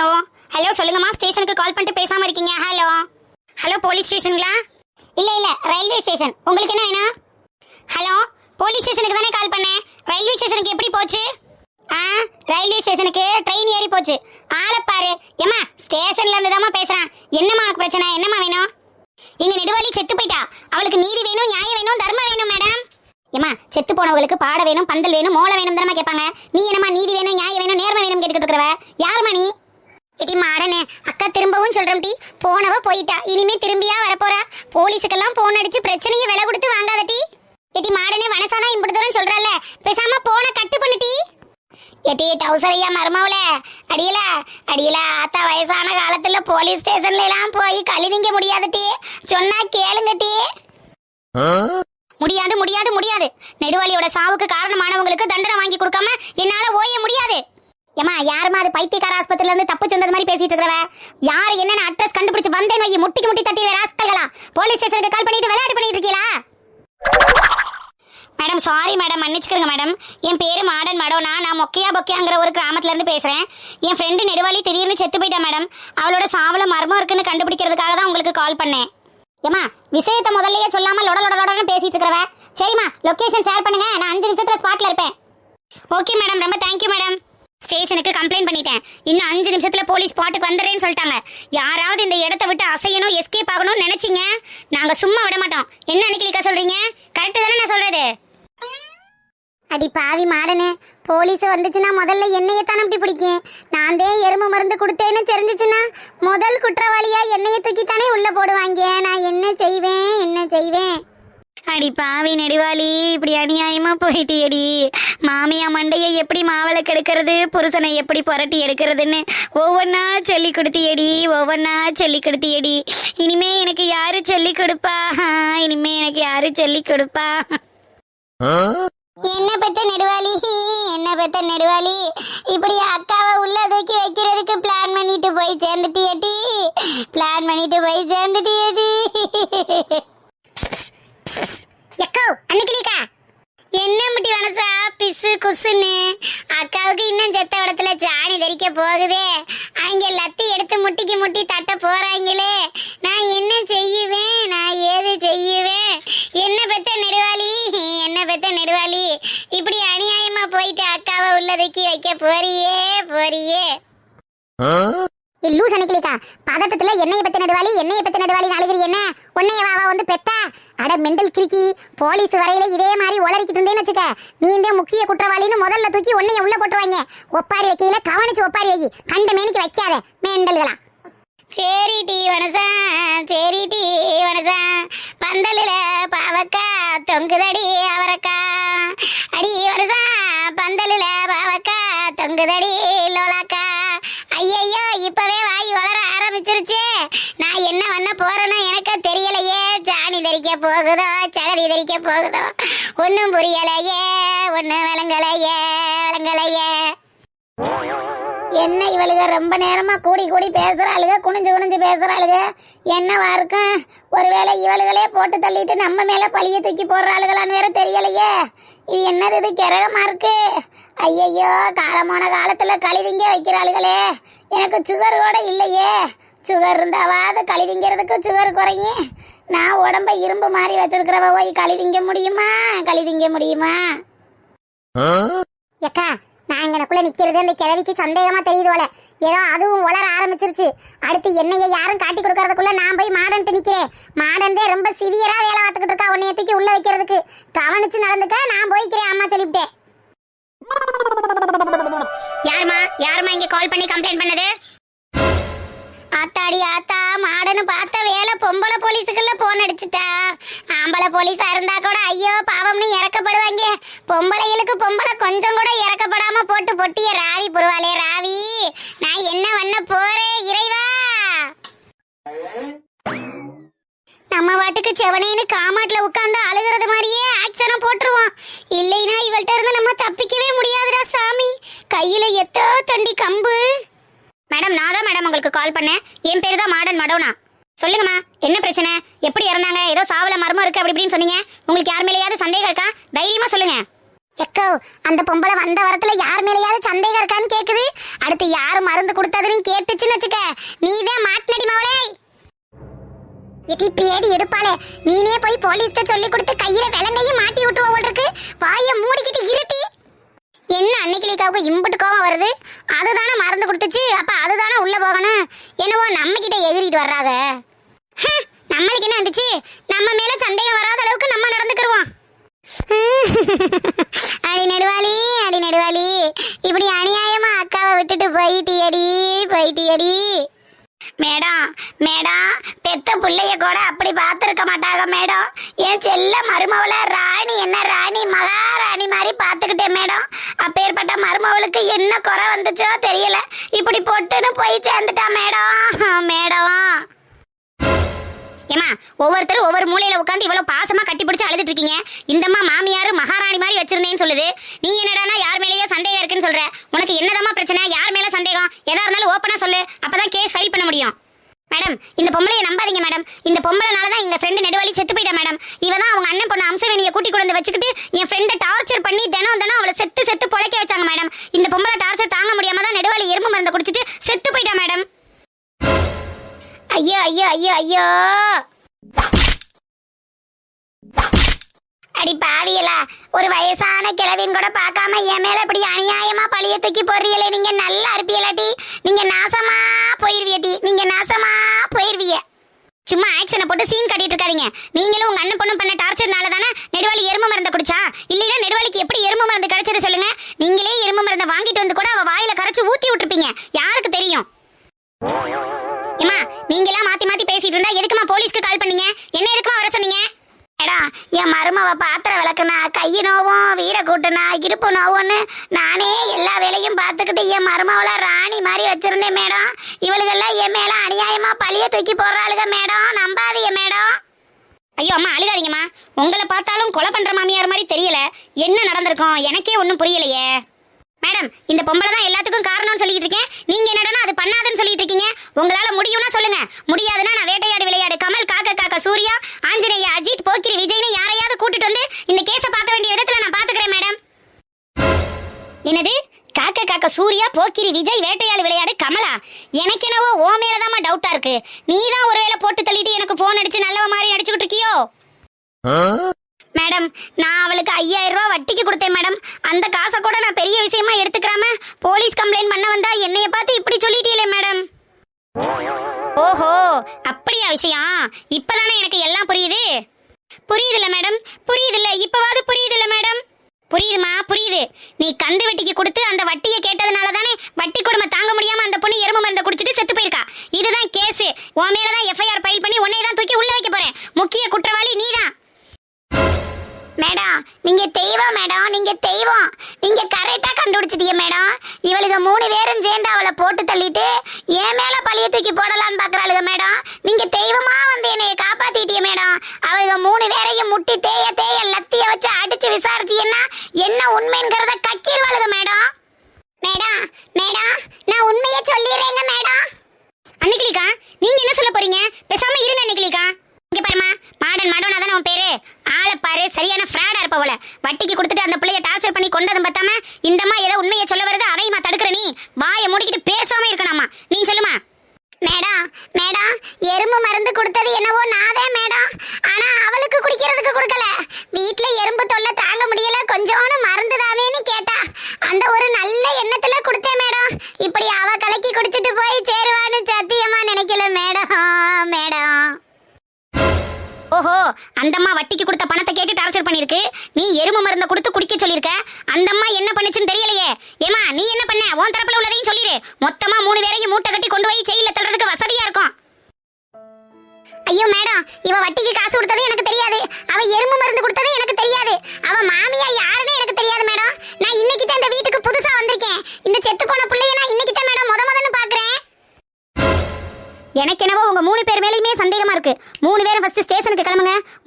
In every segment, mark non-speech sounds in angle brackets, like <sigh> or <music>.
Hello hello சொல்லுங்கம்மா. ஸ்டேஷனுக்கு கால் பண்ணிட்டு பேசாம இருக்கீங்க. ஹலோ ஹலோ போலீஸ் ஸ்டேஷனுங்களா இல்ல இல்ல ரயில்வே ஸ்டேஷன் உங்களுக்கு என்ன வேணும்? ஹலோ போலீஸ் ஸ்டேஷனுக்கு தானே கால் பண்ணேன். ரயில்வே ஸ்டேஷனுக்கு எப்படி போச்சு? ஆ ரயில்வே ஸ்டேஷனுக்கு ட்ரெயின் ஏறி போச்சு. ஆளை பாரு. ஏம்மா ஸ்டேஷன்ல இருந்து தாம்மா பேசுறான். என்னம்மா உனக்கு பிரச்சனை? என்னம்மா வேணும்? இங்க நெடுவாளி செத்து போயிட்டா. அவளுக்கு நீதி வேணும் நியாயம் வேணும் தர்மம் வேணும் மேடம் ஏம்மா செத்து போனவங்களுக்கு பாட வேணும் பந்தல் வேணும் மோளை வேணும் தானே கேட்பாங்க. நீ என்னம்மா நீதி வேணும் நியாயம் வேணும் நேர்மை வேணும் கேட்டுக்கிட்டு இருக்கிறவ? யாருமா நீ? இடி மாடனே அக்கா திரும்பவும் சொல்றேன் டி. போனவ போயிட்டா. இனிமே திரும்பியா வரப்போறா? போலீஸுக்கெல்லாம் போன் அடிச்சு பிரச்சனையை விலை கொடுத்து வாங்காதடி இடி மாடனே வனசாதான் இப்படி தூரம் சொல்றல்ல பேசாம போன கட்டு பண்ணுடி எட்டி டவுசரையா மருமவுல அடியல அடியல ஆத்தா வயசான காலத்துல போலீஸ் ஸ்டேஷன்ல எல்லாம் போய் கழுவிங்க முடியாது டி. சொன்னா கேளுங்க டி. முடியாது முடியாது முடியாது. நெடுவாளியோட சாவுக்கு காரணமானவங்களுக்கு தண்டனை வாங்கி கொடுக்காம என்னால ஓய முடியாது. ஏமா யாருமா அது பைத்தியக்கார ஆஸ்பத்திரில இருந்து தப்பு செஞ்சது மாதிரி பேசிட்டு இருக்கிறவ? யார் என்னென்ன அட்ரஸ் கண்டுபிடிச்சு வந்தேன் வை முட்டிக்கு முட்டி தட்டி ராஸ்கல்களா? போலீஸ் ஸ்டேஷனுக்கு கால் பண்ணிட்டு விளையாட்டு பண்ணிட்டு இருக்கீங்களா மேடம் சாரி மேடம் மன்னிச்சுக்கிறங்க மேடம் என் பேரு மாடன் மடோனா. நான் மொக்கையா பொக்கையாங்கிற ஒரு கிராமத்துல இருந்து பேசுறேன். என் ஃப்ரெண்டு நெடுவாளி திடீர்னு செத்து போயிட்டா மேடம் அவளோட சாவல மர்மம் இருக்குன்னு கண்டுபிடிக்கிறதுக்காக தான் உங்களுக்கு கால் பண்ணேன். ஏமா விஷயத்தை முதல்லயே சொல்லாம லொட லொட பேசிட்டு இருக்கிறவ? சரிம்மா லொக்கேஷன் ஷேர் பண்ணுங்க. நான் அஞ்சு நிமிஷத்துல ஸ்பாட்ல இருப்பேன். ஓகே மேடம் ரொம்ப தேங்க்யூ மேடம் ஸ்டேஷனுக்கு கம்ப்ளைண்ட் பண்ணிட்டேன். இன்னும் அஞ்சு நிமிஷத்துல போலீஸ் ஸ்பாட்டுக்கு வந்துடுறேன்னு சொல்லிட்டாங்க. யாராவது இந்த இடத்த விட்டு அசையணும் எஸ்கேப் ஆகணும்னு நினைச்சீங்க? நாங்க சும்மா விட மாட்டோம். என்ன அன்னைக்கு சொல்றீங்க? கரெக்டு தானே நான் சொல்றது? அடி பாவி மாடனே போலீஸ் வந்துச்சுன்னா முதல்ல என்னைய தானே அப்படி பிடிக்கும்? நான் தான் எருமை மருந்து கொடுத்தேன்னு தெரிஞ்சிச்சுன்னா முதல் குற்றவாளியா என்னைய தூக்கி தானே உள்ள போடுவாங்க. நான் என்ன செய்வேன் என்ன செய்வேன்? அடி பாவி நெடுவாளி இப்படி அநியாயமா போயிட்டியடி. மாமியா மண்டைய எப்படி மாவளை கெடுக்கிறது புருஷனை எப்படி புரட்டி எடுக்கிறதுன்னு ஒவ்வொன்றா சொல்லி கொடுத்தியடி ஒவ்வொன்றா சொல்லி கொடுத்தியடி. இனிமே எனக்கு யாரு சொல்லி கொடுப்பா? இனிமே எனக்கு யாரு சொல்லி கொடுப்பா? என்ன பெத்த நெடுவாளி? என்ன பெத்த நெடுவாளி? இப்படி அக்காவை உள்ள தூக்கி வைக்கிறதுக்கு பிளான் பண்ணிட்டு போய் சேர்ந்துட்டியடி. பிளான் பண்ணிட்டு போய் சேர்ந்துட்டியடி. எக்கோ அன்னைக்கிலிக்கா என்ன முட்டி வனசா பிசு குசுன்னு. அக்காவுக்கு இன்னும் செத்த இடத்துல சாணி தரிக்க போகுதே. அவங்க லத்தி எடுத்து முட்டிக்கு முட்டி தட்ட போறாங்களே. நான் என்ன செய்யுவேன் நான் ஏது செய்யுவேன் என்ன பெத்த நெடுவாளி? என்ன பெத்த நெடுவாளி? இப்படி அநியாயமா போயிட்டு அக்காவை உள்ளதுக்கி வைக்க போறியே போறியே. இல்லூ அன்னைக்கிலிக்கா பதட்டத்துல என்னைய பத்தி நடுவாளி என்னைய பத்தி நடுவாளி அழுகிறி என்ன? உன்னைய வாவா வந்து பெத்தா. அட மெண்டல் கிறுக்கி. போலீஸ் வரையில இதே மாதிரி உளறிக்கிட்டு இருந்தேன்னு வச்சுக்க. நீ இந்த முக்கிய குற்றவாளின்னு முதல்ல தூக்கி உன்னைய உள்ள போட்டுருவாங்க ஒப்பாரி வைக்கையில கவனிச்சு ஒப்பாரி வை. கண்ட மேனிக்கு வைக்காத மெண்டல்களா. சரி டி வனசா. சரி டி வனசா. பந்தலில பாவக்கா தொங்குதடி அவரக்கா. அடி வனசா. பந்தலில பாவக்கா தொங்குதடி லோலாக்கா. போகுதோ? சகதி தரிக்க போகுதோ? ஒன்றும் புரியலையே. ஒன்றும் விளங்கலையே விளங்கலையே என்ன இவளுக? ரொம்ப நேரமாக கூடி கூடி பேசுகிறாளுக குனிஞ்சு குனிஞ்சு பேசுகிறாளுக என்னவா இருக்கும்? ஒருவேளை இவளுகளே போட்டு தள்ளிட்டு நம்ம மேலே பழிய தூக்கி போடுறாளுகளான்னு வேற தெரியலையே. இது என்னது இது? கிரகமாக இருக்கு. ஐயையோ காலமான காலத்தில் கழுவிங்க வைக்கிறாளுகளே. எனக்கு சுகர் கூட இல்லையே. சுகர் இருந்தாவாது கழிவிங்கிறதுக்கு சுகர் குறையும் நான் உடம்ப இரும்பு மாதிரி வச்சிருக்கிறவ போய் கழிவிங்க முடியுமா? கழிவிங்க முடியுமா? எக்கா நான் இங்கனக்குள்ள நிக்கிறது அந்த கிழவிக்கு சந்தேகமா தெரியுது போல. ஏதோ அதுவும் வளர ஆரம்பிச்சிருச்சு. அடுத்து என்னைய யாரும் காட்டி கொடுக்கறதுக்குள்ள நான் போய் மாடன்ட்டு நிக்கிறேன். மாடன் தான் ரொம்ப சிவியரா வேலை பார்த்துக்கிட்டு இருக்கா உன்னைய தூக்கி உள்ள வைக்கிறதுக்கு. கவனிச்சு நடந்துக்க நான் போய்க்கிறேன் அம்மா சொல்லிவிட்டேன். யாருமா? யாருமா இங்க கால் பண்ணி கம்ப்ளைண்ட் பண்ணது? ஆத்தாடி மாடனு பார்த்த வேலை பொம்பளை போலீஸுக்குள்ள போன் அடிச்சிட்டா. ஆம்பளை போலீஸா இருந்தா கூட ஐயோ பாவம்னு இறக்கப்படுவாங்க. பொம்பளைகளுக்கு பொம்பளை கொஞ்சம் கூட இறக்கப்படாம போட்டு பொட்டிய ராவி புருவாளே ராவி. நான் என்ன பண்ண போறேன் இறைவா? நம்ம வாட்டுக்கு செவனேன்னு காமாட்ல உட்காந்து அழுகிறது மாதிரியே ஆக்சனா போட்டுருவோம் இல்லைன்னா இவள்கிட்ட இருந்து நம்ம தப்பிக்கவே முடியாதுடா சாமி. கையில எத்தோ தண்டி கம்பு. மேடம் நான் தான் மேடம் உங்களுக்கு கால் பண்ணேன். என் பேர் தான் மாடன் மடோனா. சொல்லுங்கம்மா என்ன பிரச்சனை? எப்படி இறந்தாங்க? ஏதோ சாவல மர்மம் இருக்கு அப்படி இப்படின்னு சொன்னீங்க. உங்களுக்கு யார் மேலேயாவது சந்தேகம் இருக்கா? தைரியமா சொல்லுங்க. எக்கோ அந்த பொம்பளை வந்த வரத்துல யார் மேலேயாவது சந்தேகம் இருக்கான்னு கேக்குது. அடுத்து யார் மருந்து கொடுத்ததுன்னு கேட்டுச்சுன்னு வச்சுக்க. நீதான் மாட்டினடி மவளே. எதி பேடி எடுப்பாளே. நீனே போய் போலீஸ்ட சொல்லி கொடுத்து கையில விலங்கையும் மாட்டி விட்டுருவோம் இருக்கு. வாய மூடிக்கிட்டு இருட்டி. என்ன இம்புட்டு கோவம் வருது? அதுதானே மறந்து கொடுத்துச்சு. அப்போ அதுதானே உள்ளே போகணும்? என்னவோ நம்ம கிட்ட எகிரிட்டு வர்றாங்க நம்மளுக்கு என்ன வந்துச்சு? நம்ம மேல சந்தேகம் வராத அளவுக்கு நம்ம நடந்துக்கிருவோம். <laughs> அடி நெடுவாளி அடி நெடுவாளி. இப்படி அநியாயமா அக்காவை விட்டுட்டு போயிட்டியடி போயிட்டியடி. மேடம் மேடம் பெத்த பிள்ளைய கூட அப்படி பார்த்துருக்க மாட்டாங்க மேடம். என் செல்ல மருமவள ராணி என்ன ராணி மகாராணி மாதிரி பார்த்துக்கிட்டேன் மேடம். அப்பேற்பட்ட மருமவளுக்கு என்ன குறை வந்துச்சோ தெரியல. இப்படி பொட்டுன்னு போய் சேர்ந்துட்டா மேடம். மேடம். ஏமா ஒவ்வொருத்தரும் ஒவ்வொரு மூலையில உட்காந்து இவ்வளவு பாசமா கட்டி பிடிச்சி அழுதுட்டு இருக்கீங்க. இந்தம்மா மாமியார் மகாராணி மாதிரி வச்சிருந்தேன்னு சொல்லுது. நீ என்னடானா யார் மேலேயோ சந்தேகம் இருக்குன்னு சொல்ற. உனக்கு என்னதாம்மா பிரச்சனை? யார் மேல சந்தேகம்? எதா இருந்தாலும் ஓப்பனா சொல்லு. அப்பதான் கேஸ் ஃபைல் பண்ண முடியும். மேடம் இந்த பொம்பளையை நம்பாதீங்க மேடம். இந்த பொம்பளைனால தான் எங்கள் ஃப்ரெண்டு நெடுவாளி செத்து போயிட்டா மேடம். இவ தான் அவங்க அண்ணன் பொண்ணு அம்சவேணியை கூட்டி கொண்டு வந்து வச்சுக்கிட்டு என் ஃப்ரெண்டை டார்ச்சர் பண்ணி தினம் தினம் அவளை செத்து செத்து பொழைக்க வச்சாங்க மேடம். இந்த பொம்பளை ஐயோ ஐயோ ஐயோ ஐயோ. அடி பாவியலா ஒரு வயசான கிழவின் கூட பார்க்காம என் மேல இப்படி அநியாயமா பழிய தூக்கி போடுறீங்களே நீங்க நல்லா இருப்பீங்களாட்டி நீங்க நாசமா போயிருவியட்டி நீங்க நாசமா போயிருவிய. சும்மா ஆக்சனை போட்டு சீன் கட்டிட்டு இருக்காதீங்க. நீங்களும் உங்க அண்ணன் பொண்ணும் பண்ண டார்ச்சர்னால தானே நெடுவாளி எரும மருந்து குடிச்சா? இல்லைன்னா நெடுவாளிக்கு எப்படி எரும மருந்து கிடைச்சது சொல்லுங்க. நீங்களே எரும மருந்தை வாங்கிட்டு வந்து கூட அவ வாயில கரைச்சு ஊத்தி விட்டுருப்பீங்க. யாருக்கு தெரியும்? ஏமா நீங்களாம் மாத்தி மாத்தி பேசிட்டு இருந்தா எதுக்குமா போலீஸ்க்கு கால் பண்ணீங்க? என்ன எதுக்குமா வர சொன்னீங்க? ஏடா என் மருமவ பாத்திரம் விளக்குனா கை நோவும் வீடை கூட்டுனா இடுப்பு நோவுன்னு நானே எல்லா வேலையும் பார்த்துக்கிட்டு என் மருமவள ராணி மாதிரி வச்சிருந்தேன் மேடம். இவளுகெல்லாம் என் மேல அநியாயமா பழிய தூக்கி போடுறாளுக மேடம். நம்பாதீங்க மேடம். ஐயோ அம்மா அழுதாதீங்கம்மா உங்களை பார்த்தாலும் கொலை பண்ற மாமியார் மாதிரி தெரியல. என்ன நடந்திருக்கும்? எனக்கே ஒன்றும் புரியலையே. மேடம் இந்த பொம்பளை தான் எல்லாத்துக்கும் காரணம்னு சொல்லிட்டு இருக்கேன். நீங்க என்னடனா அது பண்ணாதுன்னு சொல்லிட்டு இருக்கீங்க? உங்களால முடியும்னா சொல்லுங்க. முடியாதுன்னா நான் வேட்டையாடு விளையாடு. கமல் காக்க காக்க சூர்யா ஆஞ்சநேய அஜித் போக்கிரி விஜய்னு யாரையாவது கூட்டிட்டு வந்து இந்த கேஸை பார்க்க வேண்டிய விதத்துல நான் பாத்துக்கிறேன் மேடம். என்னது? காக்க காக்க சூர்யா போக்கிரி விஜய் வேட்டையாடு விளையாடு கமலா? எனக்கு என்னவோ ஓ மேலதாம்மா டவுட்டா இருக்கு. நீ தான் ஒருவேளை போட்டு தள்ளிட்டு எனக்கு போன் அடிச்சு நல்லவ மாதிரி அடிச்சுக்கிட்டு இருக்கியோ? மேடம் நான் அவளுக்கு ஐயாயிரம் ரூபா வட்டிக்கு கொடுத்தேன் மேடம். அந்த காசை கூட நான் பெரிய விஷயமா எடுத்துக்கிறாம போலீஸ் கம்ப்ளைண்ட் பண்ண வந்தா என்னைய பார்த்து இப்படி சொல்லிட்டீங்களே மேடம். ஓஹோ அப்படியா விஷயம்? இப்பதானே எனக்கு எல்லாம் புரியுது? புரியுதுல்ல மேடம் புரியுதுல்ல. இப்பவாது புரியுதுல்ல மேடம்? புரியுதுமா புரியுது. நீ கந்து வட்டிக்கு கொடுத்து அந்த வட்டியை கேட்டதுனால தானே வட்டி கொடுமை தாங்க முடியாம அந்த பொண்ணு எறும்பு மருந்தை குடிச்சிட்டு செத்து போயிருக்கா. இதுதான் கேஸ் உன் மேலதான் எஃப்ஐஆர் ஃபைல் பண்ணி உன்னைய தான் தூக்கி உள்ள வைக்க போறேன். முக்கிய குற்றவாளி நீதான். மேடம் நீங்க தெய்வம் மேடம் நீங்க தெய்வம். நீங்க கரெக்டா கண்டுபிடிச்சிட்டீங்க மேடம். இவளுக்கு மூணு பேரும் சேர்ந்து அவளை போட்டு தள்ளிட்டு என் மேல பழிய தூக்கி போடலான்னு பாக்குறாளுங்க மேடம். நீங்க தெய்வமா வந்து என்னைய காப்பாத்திட்டீங்க மேடம். அவளுக்கு மூணு பேரையும் முட்டி தேய தேய லத்திய வச்சு அடிச்சு விசாரிச்சீங்கன்னா என்ன உண்மைங்கிறத கக்கிடுவாளுங்க மேடம். மேடம் மேடம் நான் உண்மையை சொல்லிடுறேங்க மேடம். அன்னைக்கிலிக்கா நீங்க என்ன சொல்ல போறீங்க? பேசாம இருங்க அன்னைக்கிலிக்கா இங்க பாருமா மாடன் மாடன் அதான உன் பேரு? ஆளை பாரு சரியான ஃப்ராடா இருப்ப போல. வட்டிக்கு கொடுத்துட்டு அந்த பிள்ளைய டார்ச்சர் பண்ணி கொண்டதும் பார்த்தாம இந்தம்மா ஏதோ உண்மையை சொல்ல வருது அதையுமா தடுக்கிற நீ. வாயை மூடிக்கிட்டு பேசாம இருக்கணுமா நீ சொல்லுமா மேடம் மேடம் எறும்பு மருந்து கொடுத்தது என்னவோ நான் மேடம் ஆனா அவளுக்கு குடிக்கிறதுக்கு கொடுக்கல வீட்ல எறும்பு தொல்லை தாங்க முடியல கொஞ்சோண்டு மருந்து தாவேன்னு கேட்டா அந்த ஒரு நல்ல எண்ணத்துல கொடுத்தேன் மேடம் இப்படி அவ கலக்கி குடிச்சிட்டு போய் சேருவான்னு சத்தியமா நினைக்கல மேடம் மேடம் ஓஹோ அந்தம்மா வட்டிக்கு கொடுத்த பணத்தை கேட்டு டார்ச்சர் பண்ணிருக்கு நீ எருமை மருந்தை கொடுத்து குடிக்க சொல்லிருக்க அந்தம்மா என்ன பண்ணுச்சுன்னு தெரியலையே. ஏமா நீ என்ன பண்ண? உன் தரப்புல உள்ளதையும் சொல்லிரு. மொத்தமா மூணு பேரையும் மூட்டை கட்டி கொண்டு போய் செயல தள்ளுறதுக்கு வசதியா இருக்கும். ஐயோ மேடம் இவ வட்டிக்கு காசு கொடுத்தது எனக்கு தெரியாது. அவ எறும்பு மருந்து கொடுத்தது எனக்கு தெரியாது. அவ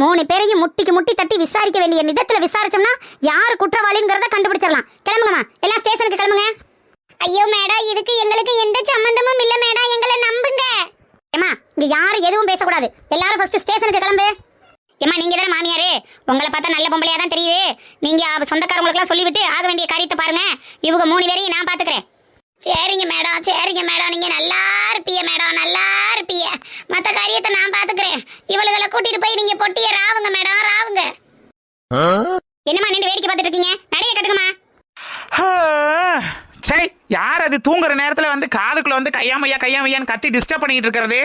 மூணு பேரையும் முட்டிக்கு முட்டி தட்டி விசாரிக்க வேண்டிய நிதத்துல விசாரிச்சோம்னா யார் குற்றவாளிங்கிறத கண்டுபிடிச்சிடலாம். கிளம்புங்கம்மா எல்லாம் ஸ்டேஷனுக்கு கிளம்புங்க. ஐயோ மேடம் இதுக்கு எங்களுக்கு எந்த சம்பந்தமும் இல்ல மேடம் எங்களை நம்புங்க. ஏமா இங்க யாரும் எதுவும் பேசக்கூடாது. எல்லாரும் ஃபர்ஸ்ட் ஸ்டேஷனுக்கு கிளம்பு. ஏமா நீங்க தானே மாமியாரு? உங்களை பார்த்தா நல்ல பொம்பளையா தான் தெரியுது. நீங்க சொந்தக்காரங்களுக்குலாம் சொல்லிவிட்டு ஆக வேண்டிய காரியத்தை பாருங்க. இவங்க மூணு பேரையும் நான் பாத்துக்கிறேன் சரிங்க மேடம் சரிங்க மேடம் நீங்க நல்லா இருப்பீங்க மேடம் நல்லா கூட்டிட்டு போய் நீங்க பொட்டிய ராவுங்க மேடம். ராவுங்க. என்னம்மா நின்று வேடிக்கை பார்த்துட்டு இருக்கீங்க? நடைய கட்டுங்கம்மா. சை யார் அது? தூங்குற நேரத்துல வந்து காதுக்குள்ள வந்து கையாமையா கையாமையான்னு கத்தி டிஸ்டர்ப் பண்ணிட்டு இருக்கிறது?